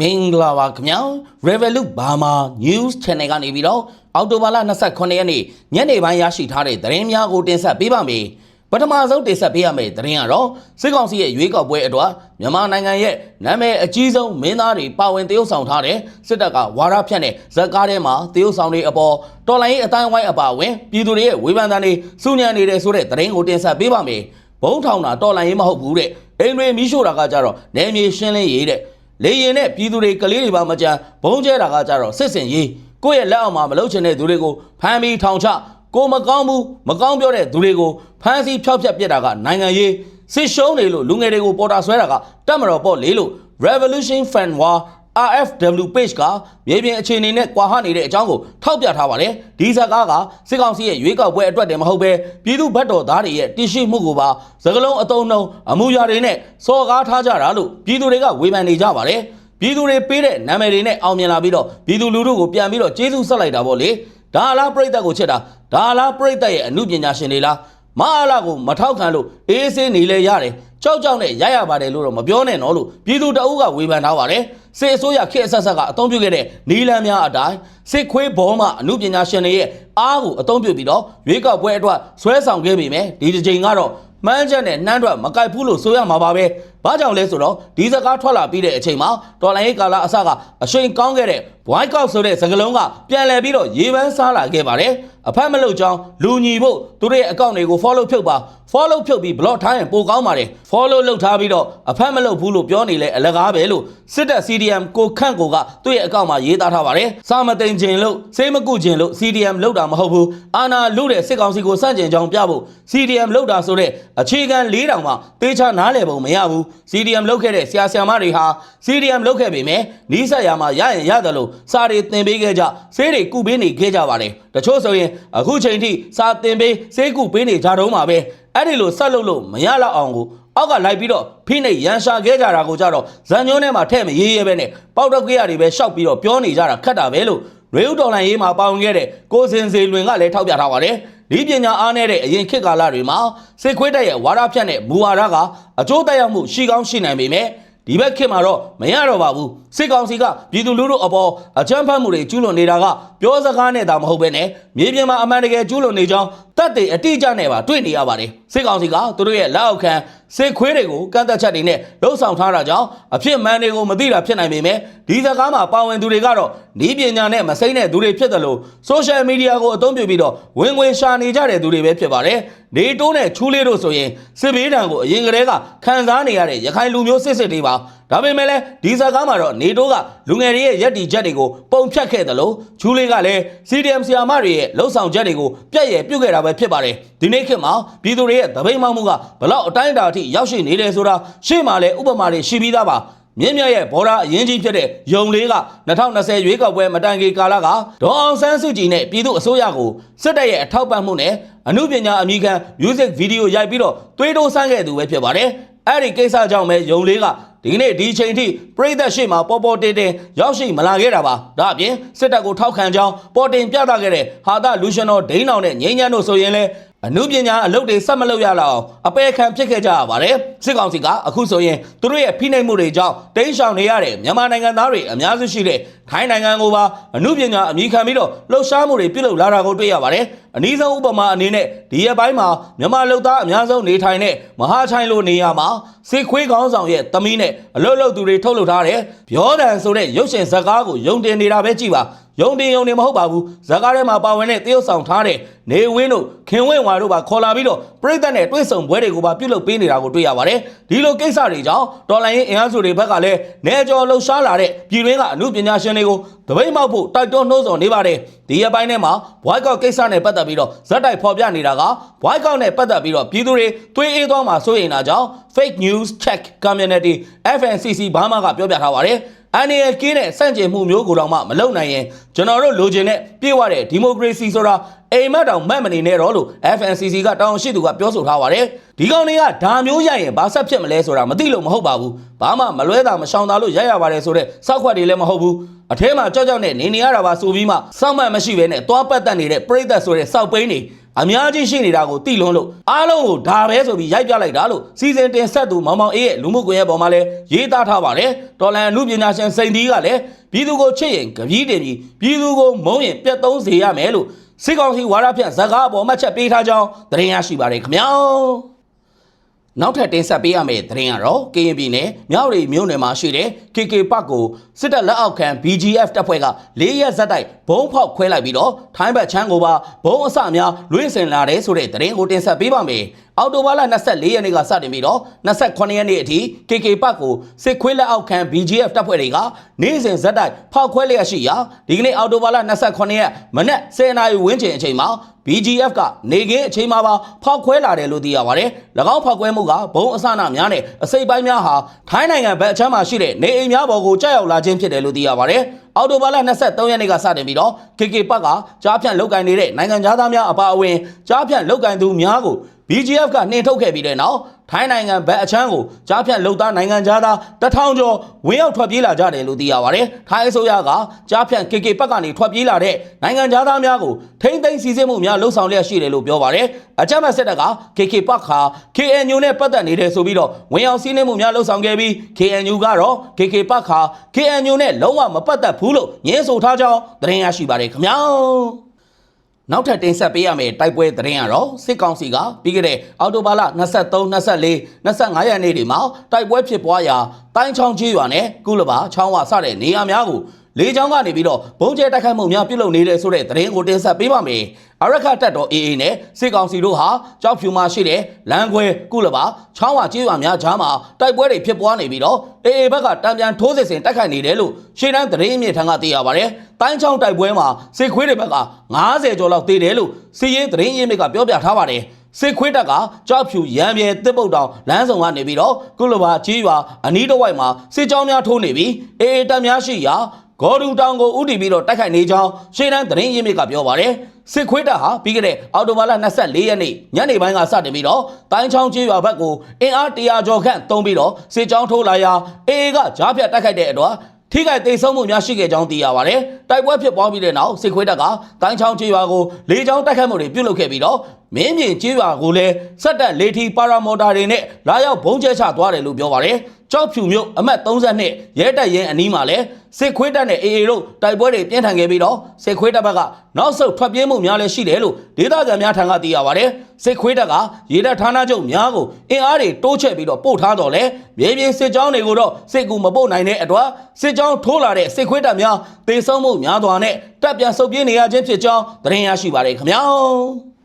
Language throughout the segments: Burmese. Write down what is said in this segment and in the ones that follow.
မင်္ဂလာပါခင်ဗျာ Revolut Burma News Channel ကနေပြီးတော့အောက်တိုဘာလ29ရက်နေ့ညနေပိုင်းရရှိထားတဲ့သတင်းများကိုတင်ဆက်ပေးပါမယ်ပထမဆုံးတင်ဆက်ပေးရမယ့်သတင်းကတော့စစ်ကောင်စီရဲ့ရွေးကောက်ပွဲအတွက်မြန်မာနိုင်ငံရဲ့နာမည်အကြီးဆုံးမင်းသားတွေပါဝင်တရုပ်ဆောင်ထားတဲ့စစ်တပ်ကဝါရဖြန့်တဲ့ဇက်ကားထဲမှာတရုပ်ဆောင်တွေအပေါ်တော်လိုင်းရေးအတိုင်းဝိုင်းအပါအဝင်ပြည်သူတွေရဲ့ဝေဖန်သံတွေစုညံနေတဲ့ဆိုတဲ့သတင်းကိုတင်ဆက်ပေးပါမယ်ဘုံထောင်တာတော်လိုင်းရေးမဟုတ်ဘူးတဲ့အိမ်တွေမီးရှို့တာကကြတော့နယ်မြေရှင်းလင်းရေးတဲ့ လေရင်နဲ့ပြည်သူတွေကလေးတွေပါမကြမ်းဘုံကျဲတာကကြတော့စစ်စင်ရေးကိုယ့်ရဲ့လက်အောက်မှာမလုပ်ချင်တဲ့သူတွေကိုဖမ်းပြီးထောင်ချကိုမကောင်းဘူးမကောင်းပြောတဲ့သူတွေကိုဖမ်းဆီးဖျောက်ဖျက်ပစ်တာကနိုင်ငံရေးစစ်ရှုံးနေလို့လူငယ်တွေကိုပေါ်တာဆွဲတာကတက်မတော်ပေါ့လေလို့ Revolution Fan War RFW page ကမြေပြင်အခြေအနေနဲ့ကွာဟနေတဲ့အကြောင်းကိုထောက်ပြထားပါတယ်ဒီဇက်ကားကစစ်ကောင်စီရဲ့ရွေးကောက်ပွဲအတွက်တည်းမဟုတ်ပဲပြည်သူ့ဘက်တော်သားတွေရဲ့တည်ရှိမှုကိုပါစကလုံးအတုံးနှုံအမှုရာတွေနဲ့စော်ကားထားကြတာလို့ပြည်သူတွေကဝေဖန်နေကြပါတယ်ပြည်သူတွေပေးတဲ့နာမည်တွေနဲ့အောင်မြင်လာပြီးတော့ပြည်သူလူထုကိုပြန်ပြီးတော့ကျေးဇူးဆက်လိုက်တာပေါ့လေဒါလားပြိတ္တကိုချစ်တာဒါလားပြိတ္တရဲ့အမှုပညာရှင်တွေလားမအားလာကိုမထောက်ခံလို့အေးအေးဆေးနေလဲရတယ် ကြောက်ကြောက်နဲ့ရရပါတယ်လို့တော့မပြောနဲ့နော်လို့ပြည်သူတအုပ်ကဝေဖန်ထားပါတယ်စစ်အစိုးရခေတ်အဆက်ဆက်ကအသုံးပြုခဲ့တဲ့နီလန်းများအတိုင်းစစ်ခွေးဘောမှအမှုပညာရှင်တွေရဲ့အားကိုအသုံးပြုပြီးတော့ရွေးကောက်ပွဲအတွက်ဆွဲဆောင်ခဲ့ပေမဲ့ဒီတစ်ချိန်ကတော့မှန်းချက်နဲ့နှမ်းထွက်မကိုက်ဘူးလို့ဆိုရမှာပါပဲ ဘာကြောင့်လဲဆိုတော့ဒီစကားထွက်လာပြီးတဲ့အချိန်မှာတော်လိုင်းရေးကာလအစကအရှိန်ကောင်းခဲ့တဲ့ white coat ဆိုတဲ့စကားလုံးကပြန်လည်ပြီးတော့ရေပန်းစားလာခဲ့ပါတယ်အဖက်မလို့ကြောင်းလူညီဖို့သူတို့ရဲ့အကောင့်တွေကို follow ဖြုတ်ပါ follow ဖြုတ်ပြီး block ထားရင်ပိုကောင်းပါတယ် follow လုပ်ထားပြီးတော့အဖက်မလုပ်ဘူးလို့ပြောနေလဲအလကားပဲလို့စစ်တပ် CDM ကိုခန့်ကိုကသူ့ရဲ့အကောင့်မှာရေးသားထားပါတယ်စာမသိန်ခြင်းလို့စေးမကုခြင်းလို့ CDM လုပ်တာမဟုတ်ဘူးအာနာလူတဲ့စစ်ကောင်စီကိုစန့်ကျင်ကြောင်းပြဖို့ CDM လုပ်တာဆိုတဲ့အခြေခံ၄တောင်မှတေချာနားလည်ပုံမရဘူး CDM လုပ်ခဲ့တဲ့ဆရာဆရာမတွေဟာ CDM လုပ်ခဲ့ပေမဲ့နီးစပ်ရာမှာရရင်ရတယ်လို့စာတွေသင်ပေးခဲ့ကြဆေးတွေကုပေးနေခဲ့ကြပါတယ်တချို့ဆိုရင်အခုချိန်ထိစာသင်ပေးဆေးကုပေးနေကြတော့မှာပဲအဲ့ဒီလိုဆက်လုပ်လို့မရတော့အောင်ကိုအောက်ကလိုက်ပြီးတော့ဖိနှိပ်ရန်ရှာခဲ့ကြတာကိုကြတော့ဇန်ညွန်းထဲမှာထဲ့မရေးရဲပဲနဲ့ပေါက်တော့ကြရတွေပဲရှောက်ပြီးတော့ပြောနေကြတာခက်တာပဲလို့ရေဦးတော်လိုင်းရေးမှာပေါဝင်ခဲ့တဲ့ကိုစင်စေလွင်ကလည်းထောက်ပြထားပါတယ် ဒီပညာအားနဲ့တဲ့အရင်ခေတ်ကာလတွေမှာစစ်ခွေးတက်ရဲ့ဝါဒဖြန့်တဲ့မူဝါဒကအကျိုးသက်ရောက်မှုရှိကောင်းရှိနိုင်ပေမဲ့ဒီဘက်ခေတ်မှာတော့မရတော့ပါဘူးစစ်ကောင်စီကပြည်သူလူထုအပေါ်အကြမ်းဖက်မှုတွေကျူးလွန်နေတာကပြောစကားနဲ့သာမဟုတ်ပဲနဲ့မြေပြင်မှာအမှန်တကယ်ကျူးလွန်နေကြောင်းတပ်တွေအတိအကျနဲ့ပါတွေ့နေရပါတယ်စစ်ကောင်စီကသူတို့ရဲ့လက်အောက်ခံစစ်ခွေးတွေကိုကန့်သက်ချက်တွေနဲ့လှုပ်ဆောင်ထားတာကြောင့်အဖြစ်မှန်တွေကိုမသိတာဖြစ်နိုင်ပေမဲ့ဒီစကားမှာပါဝင်သူတွေကတော့ဤပညာနဲ့မစိမ့်တဲ့သူတွေဖြစ်တယ်လို့ဆိုရှယ်မီဒီယာကိုအသုံးပြုပြီးတော့ဝင်ငွေရှာနေကြတဲ့သူတွေပဲဖြစ်ပါတယ်နေတိုးနဲ့ချူးလေးတို့ဆိုရင်စစ်ဘေးဒဏ်ကိုအရင်ကတည်းကခံစားနေရတဲ့ရခိုင်လူမျိုးစစ်စစ်တွေပါ ဒါပေမဲ့လည်းဒီစကားမှာတော့နေတိုးကလူငယ်တွေရဲ့ရက်တီချက်တွေကိုပုံဖြတ်ခဲ့တယ်လို့ချူးလေးကလည်း CDM ဆီယာမတွေရဲ့လှုပ်ဆောင်ချက်တွေကိုပြက်ရယ်ပြုတ်ခဲ့တာပဲဖြစ်ပါတယ်ဒီနေ့ခေတ်မှာပြည်သူတွေရဲ့သပိတ်မှောက်မှုကဘလောက်အတိုင်းအတာအထိရောက်ရှိနေတယ်ဆိုတာရှေ့မှာလည်းဥပမာတွေရှိပြီးသားပါမြင့်မြတ်ရဲ့ဘော်ဒါအရင်ကြီးဖြစ်တဲ့ယုံလေးက2020ရွေးကောက်ပွဲမတိုင်ခင်ကာလကဒေါ်အောင်ဆန်းစုကြည်နဲ့ပြည်သူအစိုးရကိုစစ်တပ်ရဲ့အထောက်ပံ့မှုနဲ့အမှုပညာအမိခံ music video ရိုက်ပြီးတော့သွေးတိုးဆန်းခဲ့သူပဲဖြစ်ပါတယ်အဲ့ဒီကိစ္စကြောင့်ပဲယုံလေးက ဒီကနေ့ဒီချိန်ထိပြည်သက်ရှိမှပေါ်ပေါ်တင်တင်ရောက်ရှိမလာခဲ့တာပါဒါအပြင်စစ်တပ်ကိုထောက်ခံကြောင်းပေါ်တင်ပြသခဲ့တဲ့ဟာတာလူရှင်တော်ဒိန်းအောင်နဲ့ငိမ့်ညမ်းတို့ဆိုရင်လည်း အမှုပညာအလုပ်တွေဆက်မလုပ်ရလောက်အောင်အပေခံဖြစ်ခဲ့ကြရပါတယ်စစ်ကောင်စီကအခုဆိုရင်သူတို့ရဲ့ဖိနှိပ်မှုတွေကြောင့်တိမ်းရှောင်နေရတဲ့မြန်မာနိုင်ငံသားတွေအများစုရှိတဲ့ထိုင်းနိုင်ငံကိုပါအမှုပညာအမိခံပြီးတော့လှုပ်ရှားမှုတွေပြုလုပ်လာတာကိုတွေ့ရပါတယ်အနည်းဆုံးဥပမာအနေနဲ့ဒီရက်ပိုင်းမှာမြန်မာလူသားအများဆုံးနေထိုင်တဲ့မဟာချိုင်လိုနေရာမှာစစ်ခွေးကောင်းဆောင်ရဲ့သမီးနဲ့အလုတ်လုတ်သူတွေထုတ်လုပ်ထားတဲ့ဗျောဒန်ဆိုတဲ့ရုပ်ရှင်ဇာတ်ကားကိုယုံတင်နေတာပဲကြည်ပါ ယုံတင်ယုံနေမဟုတ်ပါဘူးဇာတ်ကားထဲမှာပါဝင်တဲ့တရုတ်ဆောင်ထားတဲ့နေဝင်းတို့ခင်ဝင်းဝါတို့ပါခေါ်လာပြီးတော့ပြည်သက်နဲ့တွဲဆုံပွဲတွေကိုပါပြုလုပ်ပေးနေတာကိုတွေ့ရပါတယ်ဒီလိုကိစ္စတွေကြောင့်တော်လိုင်းရင်အင်အားစုတွေဘက်ကလည်းနေကြော်လှုပ်ရှားလာတဲ့ပြည်တွင်းကအမှုပညာရှင်တွေကိုတပိတ်မောက်ဖို့တိုက်တွန်းနှိုးဆော်နေပါတယ်ဒီရက်ပိုင်းထဲမှာ boycott ကိစ္စနဲ့ပတ်သက်ပြီးတော့ဇက်တိုက်ဖော်ပြနေတာက boycott နဲ့ပတ်သက်ပြီးတော့ပြည်သူတွေသွေးအေးသွားမှာစိုးရိမ်တာကြောင့် fake news check community FNCC ဘာမှကပြောပြထားပါတယ် အန်ရကင်းတဲ့စန့်ကျင်မှုမျိုးကိုတော့မှမလုံနိုင်ရင်ကျွန်တော်တို့လိုချင်တဲ့ပြေဝတဲ့ဒီမိုကရေစီဆိုတာအိမ်မက်တောင်မက်မနေနဲ့တော့လို့ FNCC ကတောင်းရှိသူကပြောဆိုထားပါတယ်ဒီကောင်တွေကဒါမျိုးရရင်ဘာဆက်ဖြစ်မလဲဆိုတာမသိလို့မဟုတ်ပါဘူးဘာမှမလွဲတာမရှောင်တာလို့ရရပါတယ်ဆိုတော့စောက်ခွက်တွေလည်းမဟုတ်ဘူးအထဲမှာကြောက်ကြောက်နဲ့နေနေရတာပါဆိုပြီးမှစောက်မှတ်မရှိဘဲနဲ့သွားပတ်သက်နေတဲ့ပြိသက်ဆိုတဲ့စောက်ပိန်းတွေ အများကြီးရှိနေတာကိုသိလွန်းလို့အားလုံးကိုဒါပဲဆိုပြီးရိုက်ပြလိုက်တာလို့စီစဉ်တင်ဆက်သူမောင်မောင်အေးရဲ့လူမှုကွန်ရက်ပေါ်မှာလည်းရေးသားထားပါတယ်တော်လန်လူပညာရှင်စိန်ဒီကလည်းပြည်သူကိုချစ်ရင်ကပီးတင်ပြီးပြည်သူကိုမုန်းရင်ပြတ်သုံးစေရမယ်လို့စစ်ကောင်စီဝါဒဖြန့်ဇကားအပေါ်မှတ်ချက်ပေးထားကြောင်းသတင်းရရှိပါတယ်ခင်ဗျာ နောက်ထပ်တင်ဆက်ပေးရမယ့်သတင်းကတော့ကရင်ပြည်နယ်မြောက်ရီမြို့နယ်မှာရှိတဲ့ KK ပတ်ကိုစစ်တပ်လက်အောက်ခံ BGF တပ်ဖွဲ့က၄ရက်ဇက်တိုက်ဘုံဖောက်ခွဲလိုက်ပြီးတော့ထိုင်းဘက်ချမ်းကိုပါဘုံအစများလွှင့်စင်လာတဲ့ဆိုတဲ့သတင်းကိုတင်ဆက်ပေးပါမယ်။အော်တိုဘာလ24ရက်နေ့ကစတင်ပြီးတော့28ရက်နေ့အထိ KK ပတ်ကိုစစ်ခွေးလက်အောက်ခံ BGF တပ်ဖွဲ့တွေကနေ့စဉ်ဇက်တိုက်ဖောက်ခွဲလျက်ရှိရာဒီကနေ့အော်တိုဘာလ28ရက်မနက်10:00နာရီဝန်းကျင်အချိန်မှာ BGF ကနေကင်းအချိန်မှာပါဖောက်ခွဲလာတယ်လို့သိရပါတယ်။၎င်းဖောက်ခွဲမှုကဘုံအစနာများနဲ့အစိပ်ပိုင်းများဟာထိုင်းနိုင်ငံဘက်အချမ်းမှာရှိတဲ့နေအိမ်များပေါ်ကိုကြောက်ရောက်လာခြင်းဖြစ်တယ်လို့သိရပါတယ်။အော်တိုဘာလ23ရက်နေ့ကစတင်ပြီးတော့ KK ပတ်ကကြားဖြန့်လောက်ကင်နေတဲ့နိုင်ငံသားများအပါအဝင်ကြားဖြန့်လောက်ကင်သူများကို BGF ကနှင်ထုတ်ခဲ့ပြီးတဲ့နောက်ထိုင်းနိုင်ငံဘက်အချမ်းကိုကြားဖြတ်လုံသားနိုင်ငံသားတထောင်ကျော်ဝင်းရောက်ထွက်ပြေးလာကြတယ်လို့သိရပါတယ်။ထိုင်းအစိုးရကကြားဖြတ် KK ဘက်ကနေထွက်ပြေးလာတဲ့နိုင်ငံသားများကိုထိမ့်သိမ်းစီစစ်မှုများလှုံ့ဆော်လျက်ရှိတယ်လို့ပြောပါတယ်။အကြမ်းဖက်စစ်တပ်က KK ဘက်ခါ KNU နဲ့ပတ်သက်နေတယ်ဆိုပြီးတော့ဝင်းရောက်စီးနှင်းမှုများလှုံ့ဆော်ခဲ့ပြီး KNU ကတော့ KK ဘက်ခါ KNU နဲ့လုံးဝမပတ်သက်ဘူးလို့ညင်းဆိုထားကြောင်းသတင်းရရှိပါတယ်ခင်ဗျာ။ နောက်ထပ်တင်ဆက်ပေးရမယ့်တိုက်ပွဲသတင်းကတော့စစ်ကောင်စီကပြီးခဲ့တဲ့အောက်တိုဘာလ23 24 25ရက်နေ့တွေမှာတိုက်ပွဲဖြစ်ပွားရာတိုင်းချောင်းကြီးရွာနဲ့ကုလဘာချောင်းဝစတဲ့နေရာများကို လေကြောင်းကနေပြီးတော့ဘုံကျဲတိုက်ခိုက်မှုများပြုလုပ်နေတဲ့ဆိုတဲ့သတင်းကိုတင်ဆက်ပေးပါမယ်။အရခတက်တော် AA နဲ့စစ်ကောင်စီတို့ဟာကြောက်ဖြူမှာရှိတဲ့လမ်းခွဲကုလဘာချောင်းဝကြီးရွာများကြားမှာတိုက်ပွဲတွေဖြစ်ပွားနေပြီးတော့ AA ဘက်ကတံပြန်ထိုးစစ်ဆင်တိုက်ခိုက်နေတယ်လို့ရှေ့တန်းသတင်းအမြင့်ထံကသိရပါတယ်။တိုင်းချောင်းတိုက်ပွဲမှာစစ်ခွေးတွေဘက်က90ကျော်လောက်တေးတယ်လို့စီရေးသတင်းရင်းမြစ်ကပြောပြထားပါတယ်။စစ်ခွေးတပ်ကကြောက်ဖြူရံပြဲတစ်ပုတ်တောင်လမ်းဆောင်ကနေပြီးတော့ကုလဘာကြီးရွာအနီးတစ်ဝိုက်မှာစစ်ကြောင်းများထိုးနေပြီးအေအေတပ်များရှိရာ ဂေါ်ဒူတောင်ကိုဥတီပြီးတော့တိုက်ခိုက်နေကြောင်းရှေ့တန်းသတင်းရင်းမြစ်ကပြောပါတယ်စစ်ခွေးတပ်ဟာပြီးခဲ့တဲ့အော်တိုဘာလ24ရက်နေ့ညနေပိုင်းကစတင်ပြီးတော့တိုင်းချောင်းကြီးရွာဘက်ကိုအင်အား100ကျော်ခန့်တုံးပြီးတော့စစ်ကြောင်းထိုးလာရာအေအေကကြားဖြတ်တိုက်ခိုက်တဲ့အတွက်ထိခိုက်ဒေဆုံးမှုများရှိခဲ့ကြောင်းသိရပါတယ်။တိုက်ပွဲဖြစ်ပွားပြီးတဲ့နောက်စစ်ခွေးတပ်ကတိုင်းချောင်းကျေးရွာကိုလေကြောင်းတိုက်ခိုက်မှုတွေပြုလုပ်ခဲ့ပြီးတော့မင်းမြင့်ကျေးရွာကိုလည်းစက်တက်လေထီပါရာမော်တာတွေနဲ့လာရောက်ဘုံကျဲချသွားတယ်လို့ပြောပါတယ်။ကြောက်ဖြူမြို့အမှတ်32ရဲတပ်ရင်အနီးမှာလည်းစစ်ခွေးတပ်နဲ့အေအေတို့တိုက်ပွဲတွေပြင်းထန်ခဲ့ပြီးတော့စစ်ခွေးတပ်ဘက်ကနောက်ဆုတ်ထွက်ပြေးမှုများလည်းရှိတယ်လို့ဒေသခံများထံကသိရပါတယ်။စစ်ခွေးတပ်ကရေတပ်ဌာနချုပ်များကိုအင်အားတွေတိုးချဲ့ပြီးတော့ပို့ထားတော့လေမြေပြင်စစ်ကြောင်းတွေကိုတော့စစ်ကူမပို့နိုင်တဲ့အတွက်စစ်ကြောင်းထိုးလာတဲ့စစ်ခွေးတပ်များတေဆုံးမှုများစွာနဲ့တပ်ပြန်ဆုတ်ပြေးနေရခြင်းဖြစ်ကြောင်းသတင်းရရှိပါတယ်ခင်ဗျာ။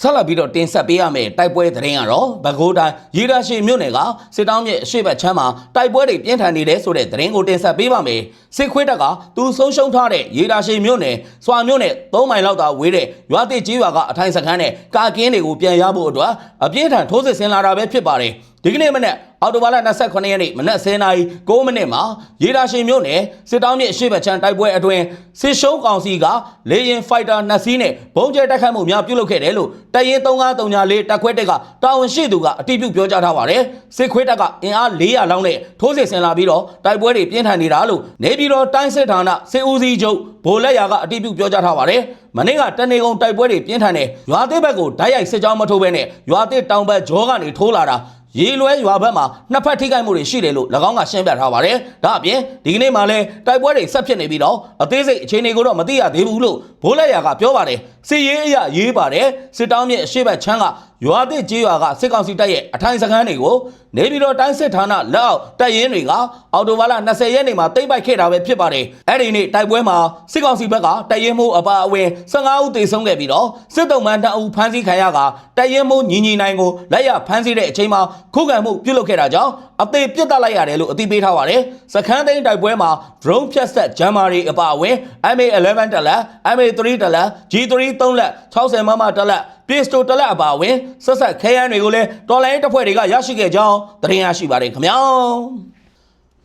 ဆက်လက်ပြီးတော့တင်ဆက်ပေးရမယ့်တိုက်ပွဲသတင်းကတော့ဘကိုးတိုင်းရေဒါရှိမြို့နယ်ကစစ်တောင်းမြစ်အရှိတ်ဘက်ချမ်းမှာတိုက်ပွဲတွေပြင်းထန်နေတယ်ဆိုတဲ့သတင်းကိုတင်ဆက်ပေးပါမယ်စစ်ခွေးတက်ကသူဆုံးရှုံးထားတဲ့ရေဒါရှိမြို့နယ်စွာမြို့နယ်3မိုင်လောက်သာဝေးတဲ့ရွာတိကြီးရွာကအထိုင်စခန်းနဲ့ကာကင်းတွေကိုပြန်ရဖို့အတွက်အပြင်းထန်ထိုးစစ်ဆင်လာတာပဲဖြစ်ပါတယ် ဒီကနေ့မနေ့အော်တိုဘာလ29ရက်နေ့မနက်10:00နာရီ9မိနစ်မှာရေဒါရှင်မြို့နယ်စစ်တောင်းမြစ်အရှိတ်ဘက်ချမ်းတိုက်ပွဲအတွင်းစစ်ရှုံးကောင်စီကလေရင်ဖိုက်တာနှစ်စီးနဲ့ဘုံကျဲတိုက်ခိုက်မှုများပြုလုပ်ခဲ့တယ်လို့တရင်3934တပ်ခွဲတက်ကတာဝန်ရှိသူကအတည်ပြုပြောကြားထားပါတယ်စစ်ခွေးတက်ကအင်အား400လောက်နဲ့ထိုးစစ်ဆင်လာပြီးတော့တိုက်ပွဲတွေပြင်းထန်နေတာလို့နေပြည်တော်တိုင်းစစ်ဌာနစစ်ဦးစီးချုပ်ဗိုလ်လက်ရာကအတည်ပြုပြောကြားထားပါတယ်မနေ့ကတနေကုန်တိုက်ပွဲတွေပြင်းထန်တဲ့ရွာသစ်ဘက်ကိုဓာတ်ရိုက်စစ်ကြောင်းမထိုးဘဲနဲ့ရွာသစ်တောင်ဘက်ဂျောကနေထိုးလာတာ ရေလွဲရွာဘက်မှာနှစ်ဖက်ထိခိုက်မှုတွေရှိတယ်လို့၎င်းကရှင်းပြထားပါတယ်။ဒါအပြင်ဒီကနေ့မှလည်းတိုက်ပွဲတွေဆက်ဖြစ်နေပြီးတော့အသေးစိတ်အခြေအနေကိုတော့မသိရသေးဘူးလို့ဘိုးလက်ရာကပြောပါတယ်။စစ်ရေးအရရေးပါတယ်စစ်တောင်းမြစ်အရှိတ်ဘက်ချမ်းကရွာသစ်ကြီးရွာကစစ်ကောင်စီတပ်ရဲ့အထိုင်စခန်းတွေကိုနေပြည်တော်တိုင်းစစ်ဌာနလက်အောက်တပ်ရင်းတွေကအော်တိုဘာလ20ရက်နေ့မှာတိမ့်ပိုက်ခဲ့တာပဲဖြစ်ပါတယ်။အဲ့ဒီနေ့တိုက်ပွဲမှာစစ်ကောင်စီဘက်ကတပ်ရင်းမှုအပါအဝင်15ဦးသေဆုံးခဲ့ပြီးတော့စစ်တုံးမှန်2ဦးဖမ်းဆီးခံရကတပ်ရင်းမှုညီညီနိုင်ကိုလက်ရဖမ်းဆီးတဲ့အချိန်မှာခုခံမှုပြုလုပ်ခဲ့တာကြောင့် အသေးပြစ်တက်လိုက်ရတယ်လို့အသိပေးထားပါတယ်။စခန်းသိမ်းတိုက်ပွဲမှာ drone ဖြတ်ဆက်ဂျမ်မာရီအပါအဝင် MA11 တက်လက် MA3 တက်လက် G3 3လက်60မမတက်လက်ပစ္စတိုတလက်အပါအဝင်ဆက်ဆက်ခဲယမ်းတွေကိုလည်းတော်လိုင်းတပ်ဖွဲ့တွေကရရှိခဲ့ကြောင်းသတင်းရရှိပါတယ်ခင်ဗျာ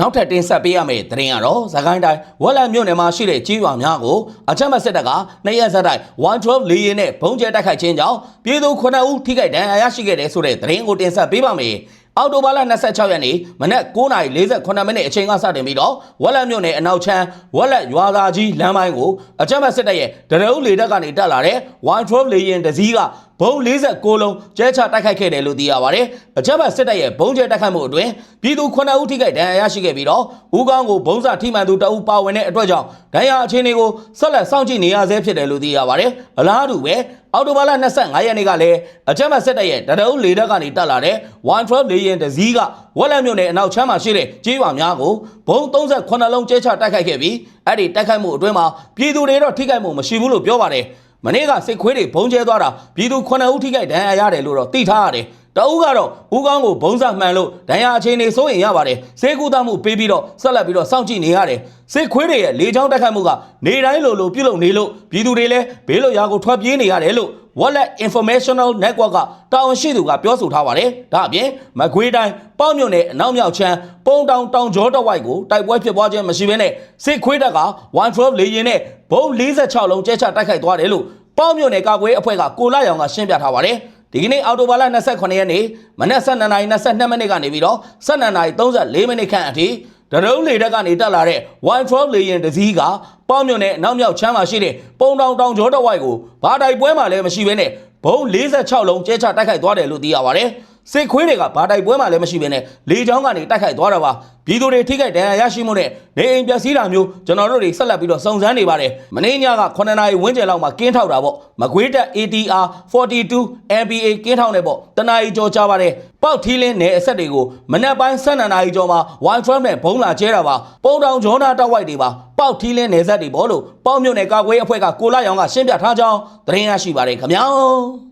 နောက်ထပ်တင်ဆက်ပေးရမယ့်သတင်းကတော့ဇကိုင်းတိုင်းဝက်လက်မြို့နယ်မှာရှိတဲ့ကြီးရွာများကိုအချက်မစစ်တပ်ကနှစ်ရက်ဆက်တိုက်112လေရင်နဲ့ဘုံကျဲတိုက်ခိုက်ခြင်းကြောင့်ပြည်သူ9ဦးထိခိုက်ဒဏ်ရာရရှိခဲ့တယ်ဆိုတဲ့သတင်းကိုတင်ဆက်ပေးပါမယ် အော်တိုဘာလ26ရက်နေ့မနက်9:48မိနစ်အချိန်ကစတင်ပြီးတော့ဝက်လက်မြို့နယ်အနောက်ချမ်းဝက်လက်ရွာသားကြီးလမ်းပိုင်းကိုအကြမ်းဖက်စစ်တပ်ရဲ့ဒရုန်းလေတပ်ကနေတက်လာတဲ့ One Drop လေယာဉ်တစ်စီးက ဘုံ49လုံးကျဲချတိုက်ခိုက်ခဲ့တယ်လို့သိရပါတယ်။အကြမ်းဖက်စစ်တပ်ရဲ့ဘုံကျဲတိုက်ခိုက်မှုအတွင်းပြည်သူ9ဦးထိခိုက်ဒဏ်ရာရရှိခဲ့ပြီးတော့ဦးကောင်းကိုဘုံစာထိမှန်သူတအုပ်ပါဝင်တဲ့အတွက်ကြောင့်ဒဏ်ရာအခြေအနေကိုဆက်လက်စောင့်ကြည့်နေရဆဲဖြစ်တယ်လို့သိရပါတယ်။အလားတူပဲအော်တိုဘာလ25ရက်နေ့ကလည်းအကြမ်းဖက်စစ်တပ်ရဲ့ဒရုန်းလေတပ်ကနေတက်လာတဲ့ One Drop လေယာဉ်တစ်စီးကဝက်လက်မြို့နယ်အနောက်ချမ်းမှာရှိတဲ့ကျေးရွာများကိုဘုံ38လုံးကျဲချတိုက်ခိုက်ခဲ့ပြီးအဲ့ဒီတိုက်ခိုက်မှုအတွင်းမှာပြည်သူတွေတော့ထိခိုက်မှုမရှိဘူးလို့ပြောပါတယ်။ မနေ့ကစစ်ခွေးတွေဘုံကျဲသွားတာပြည်သူ9ဦးထိခိုက်ဒဏ်ရာရတယ်လို့တော့သိထားရတယ်။ တအုပ်ကတော့ဦးကောင်းကိုဘုံစမှန်လို့ဒဏ်ရာအခြေအနေစိုးရင်ရပါတယ်။စေကူသားမှုပေးပြီးတော့ဆက်လက်ပြီးတော့စောင့်ကြည့်နေရတယ်။စစ်ခွေးတွေရဲ့လေကြောင်းတိုက်ခိုက်မှုကနေတိုင်းလိုလိုပြုလုပ်နေလို့ပြည်သူတွေလည်းဘေးလွတ်ရာကိုထွက်ပြေးနေရတယ်လို့ Wallet Informational Network ကတာဝန်ရှိသူကပြောဆိုထားပါတယ်။ဒါအပြင်မကွေးတိုင်းပေါ့မြို့နယ်အနောက်မြောက်ချမ်းပုံတောင်တောင်ကျောတဝိုက်ကိုတိုက်ပွဲဖြစ်ပွားခြင်းမရှိဘဲနဲ့စစ်ခွေးတပ်က1 12လေရင်နဲ့ဘုံ46လုံးကျဲချတိုက်ခိုက်သွားတယ်လို့ပေါ့မြို့နယ်ကာကွယ်အဖွဲ့ကကိုလာရောင်ကရှင်းပြထားပါတယ်။ ဒီကနေ့အော်တိုဘာလ28ရက်နေ့မနက်7:22မိနစ်ကနေပြီးတော့7:34မိနစ်ခန့်အထိဒရုန်းလေတပ်ကနေတက်လာတဲ့ Y12 လေယာဉ်တစ်စီးကပေါ့မြို့နယ်အနောက်မြောက်ချမ်းမှာရှိတဲ့ပုံတောင်တောင်ကျောတဝိုက်ကိုဘာတိုက်ပွဲမှလည်းမရှိဘဲနဲ့ဘုံ46လုံးကျဲချတိုက်ခိုက်သွားတယ်လို့သိရပါတယ်။ စစ်ခွေးတွေကဘာတိုက်ပွဲမှလည်းမရှိဘဲနဲ့လေကြောင်းကနေတိုက်ခိုက်သွားတာပါပြည်သူတွေထိခိုက်ဒဏ်ရာရရှိမှုနဲ့နေအိမ်ပျက်စီးတာမျိုးကျွန်တော်တို့တွေဆက်လက်ပြီးတော့စုံစမ်းနေပါတယ်မနေ့ညက9နာရီဝန်းကျင်လောက်မှာကင်းထောက်တာပေါ့မကွေးတက် ATR 42 MBA ကင်းထောက်နေပေါ့တနာရီကြောကြပါတယ်ပေါက်ထီးလင်းနယ်အဆက်တွေကိုမနက်ပိုင်း12နာရီကျော်မှာ Wi-Fi နဲ့ဘုံလာကျဲတာပါပုံတောင်ဂျောနာတောက်ဝိုက်တွေပါပေါက်ထီးလင်းနယ်ဆက်တွေပေါ့လို့ပေါက်မြို့နယ်ကာကွယ်အဖွဲ့ကကိုလာရောင်ကရှင်းပြထားကြောင်းသတင်းရရှိပါတယ်ခင်ဗျာ